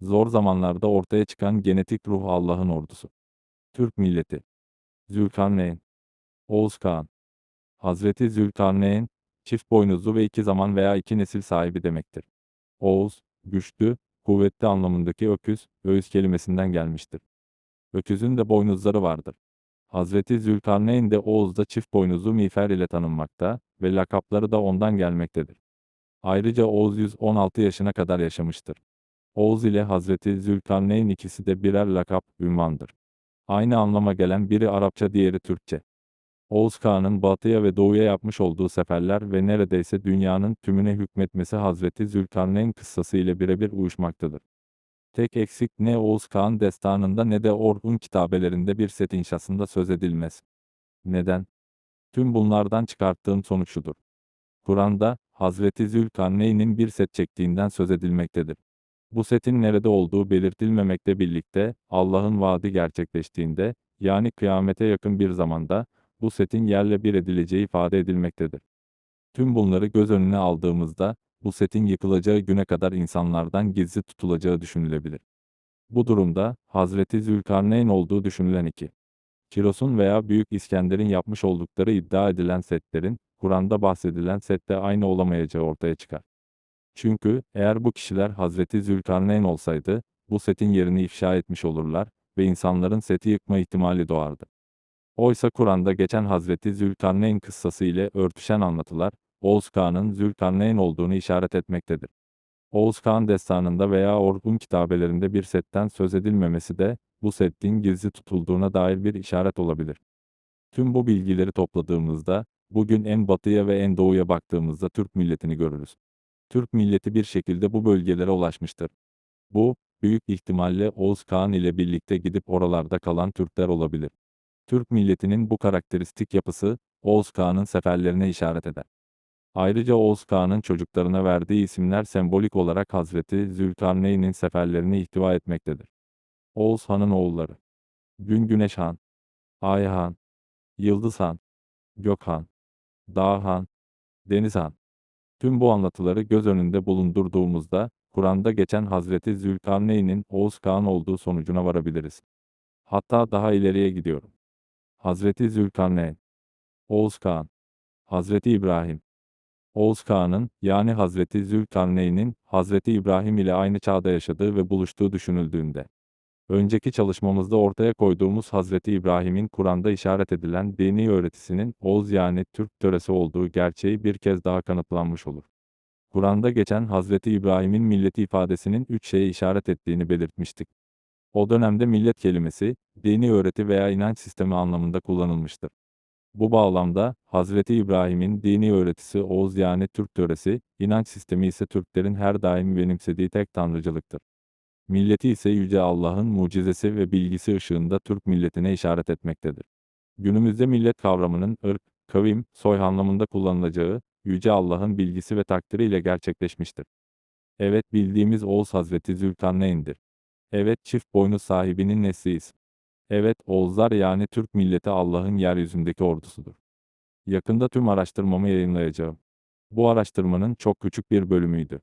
Zor zamanlarda ortaya çıkan genetik ruh Allah'ın ordusu. Türk milleti. Zülkarneyn. Oğuz Kağan. Hazreti Zülkarneyn, çift boynuzlu ve iki zaman veya iki nesil sahibi demektir. Oğuz, güçlü, kuvvetli anlamındaki öküz, öğüz kelimesinden gelmiştir. Öküzün de boynuzları vardır. Hazreti Zülkarneyn de Oğuz'da çift boynuzlu miğfer ile tanınmakta ve lakapları da ondan gelmektedir. Ayrıca Oğuz 116 yaşına kadar yaşamıştır. Oğuz ile Hazreti Zülkarneyn ikisi de birer lakap, ünvandır. Aynı anlama gelen biri Arapça diğeri Türkçe. Oğuz Kağan'ın batıya ve doğuya yapmış olduğu seferler ve neredeyse dünyanın tümüne hükmetmesi Hazreti Zülkarneyn kıssası ile birebir uyuşmaktadır. Tek eksik ne Oğuz Kağan destanında ne de Orhun kitabelerinde bir set inşasında söz edilmez. Neden? Tüm bunlardan çıkarttığım sonuç şudur. Kur'an'da, Hazreti Zülkarneyn'in bir set çektiğinden söz edilmektedir. Bu setin nerede olduğu belirtilmemekle birlikte, Allah'ın vaadi gerçekleştiğinde, yani kıyamete yakın bir zamanda, bu setin yerle bir edileceği ifade edilmektedir. Tüm bunları göz önüne aldığımızda, bu setin yıkılacağı güne kadar insanlardan gizli tutulacağı düşünülebilir. Bu durumda, Hazreti Zülkarneyn olduğu düşünülen iki. Kiros'un veya Büyük İskender'in yapmış oldukları iddia edilen setlerin, Kur'an'da bahsedilen sette aynı olamayacağı ortaya çıkar. Çünkü, eğer bu kişiler Hazreti Zülkarneyn olsaydı, bu setin yerini ifşa etmiş olurlar ve insanların seti yıkma ihtimali doğardı. Oysa Kur'an'da geçen Hazreti Zülkarneyn kıssası ile örtüşen anlatılar, Oğuz Kağan'ın Zülkarneyn olduğunu işaret etmektedir. Oğuz Kağan destanında veya Orhun kitabelerinde bir setten söz edilmemesi de, bu settin gizli tutulduğuna dair bir işaret olabilir. Tüm bu bilgileri topladığımızda, bugün en batıya ve en doğuya baktığımızda Türk milletini görürüz. Türk milleti bir şekilde bu bölgelere ulaşmıştır. Bu, büyük ihtimalle Oğuz Kağan ile birlikte gidip oralarda kalan Türkler olabilir. Türk milletinin bu karakteristik yapısı, Oğuz Kağan'ın seferlerine işaret eder. Ayrıca Oğuz Kağan'ın çocuklarına verdiği isimler sembolik olarak Hazreti Zülkarneyn'in seferlerini ihtiva etmektedir. Oğuz Han'ın oğulları. Gün Güneş Han, Ay Han, Yıldız Han, Gök Han, Dağ Han, Deniz Han. Tüm bu anlatıları göz önünde bulundurduğumuzda, Kur'an'da geçen Hazreti Zülkarneyn'in Oğuz Kağan olduğu sonucuna varabiliriz. Hatta daha ileriye gidiyorum. Hazreti Zülkarneyn, Oğuz Kağan, Hazreti İbrahim, Oğuz Kağan'ın, yani Hazreti Zülkarneyn'in, Hazreti İbrahim ile aynı çağda yaşadığı ve buluştuğu düşünüldüğünde. Önceki çalışmamızda ortaya koyduğumuz Hazreti İbrahim'in Kur'an'da işaret edilen dini öğretisinin Oğuz yani Türk töresi olduğu gerçeği bir kez daha kanıtlanmış olur. Kur'an'da geçen Hazreti İbrahim'in milleti ifadesinin üç şeye işaret ettiğini belirtmiştik. O dönemde millet kelimesi, dini öğreti veya inanç sistemi anlamında kullanılmıştır. Bu bağlamda, Hazreti İbrahim'in dini öğretisi Oğuz yani Türk töresi, inanç sistemi ise Türklerin her daim benimsediği tek tanrıcılıktır. Milleti ise Yüce Allah'ın mucizesi ve bilgisi ışığında Türk milletine işaret etmektedir. Günümüzde millet kavramının ırk, kavim, soy anlamında kullanılacağı, Yüce Allah'ın bilgisi ve takdiriyle gerçekleşmiştir. Evet bildiğimiz Oğuz Hazreti Zülkarneyn'dir. Evet çift boynuz sahibinin nesliyiz. Evet Oğuzlar yani Türk milleti Allah'ın yeryüzündeki ordusudur. Yakında tüm araştırmamı yayınlayacağım. Bu araştırmanın çok küçük bir bölümüydü.